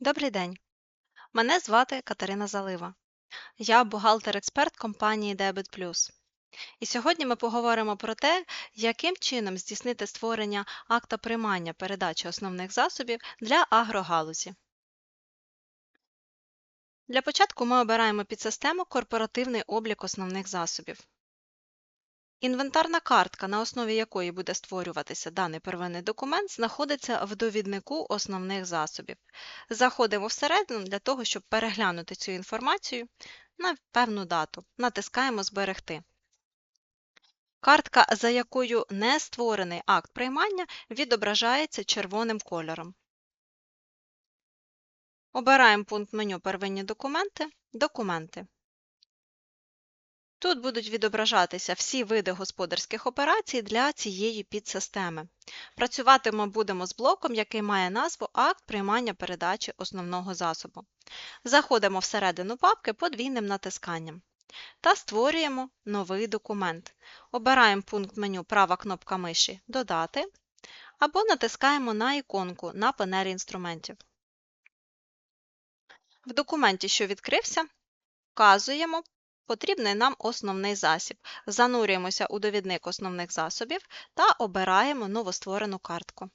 Добрий день. Мене звати Катерина Залива. Я бухгалтер-експерт компанії Debit. І сьогодні ми поговоримо про те, яким чином здійснити створення акта приймання передачі основних засобів для агрогалузі. Для початку ми обираємо підсистему Корпоративний облік основних засобів. Інвентарна картка, на основі якої буде створюватися даний первинний документ, знаходиться в довіднику основних засобів. Заходимо всередину для того, щоб переглянути цю інформацію на певну дату. Натискаємо Зберегти. Картка, за якою не створений акт приймання, відображається червоним кольором. Обираємо пункт меню Первинні документи, Документи. Тут будуть відображатися всі види господарських операцій для цієї підсистеми. Працювати ми будемо з блоком, який має назву Акт приймання передачі основного засобу. Заходимо всередину папки подвійним натисканням та створюємо новий документ. Обираємо пункт меню права кнопка миші Додати або натискаємо на іконку на панелі інструментів. В документі, що відкрився, вказуємо потрібний нам основний засіб. Занурюємося у довідник основних засобів та обираємо новостворену картку.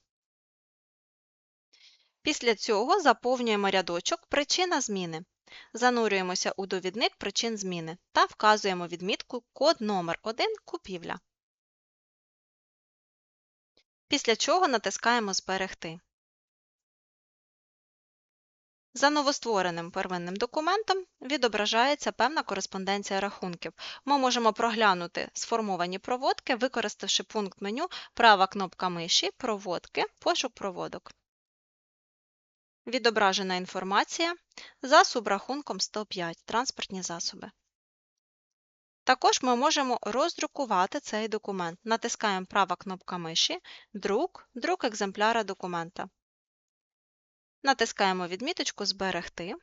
Після цього заповнюємо рядочок Причина зміни. Занурюємося у довідник причин зміни та вказуємо відмітку Код номер 1 Купівля. Після чого натискаємо Зберегти. За новоствореним первинним документом відображається певна кореспонденція рахунків. Ми можемо проглянути сформовані проводки, використавши пункт меню права кнопка миші Проводки, пошук проводок. Відображена інформація за субрахунком 105 транспортні засоби. Також ми можемо роздрукувати цей документ. Натискаємо права кнопка миші Друк, друк екземпляра документа. Натискаємо відміточку Зберегти,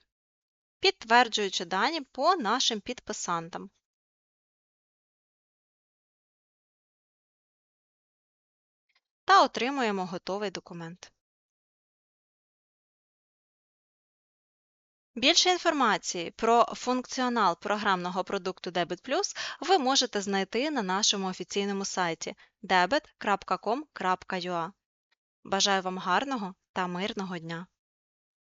підтверджуючи дані по нашим підписантам. Та отримуємо готовий документ. Більше інформації про функціонал програмного продукту Debit Plus ви можете знайти на нашому офіційному сайті debit.com.ua. Бажаю вам гарного та мирного дня!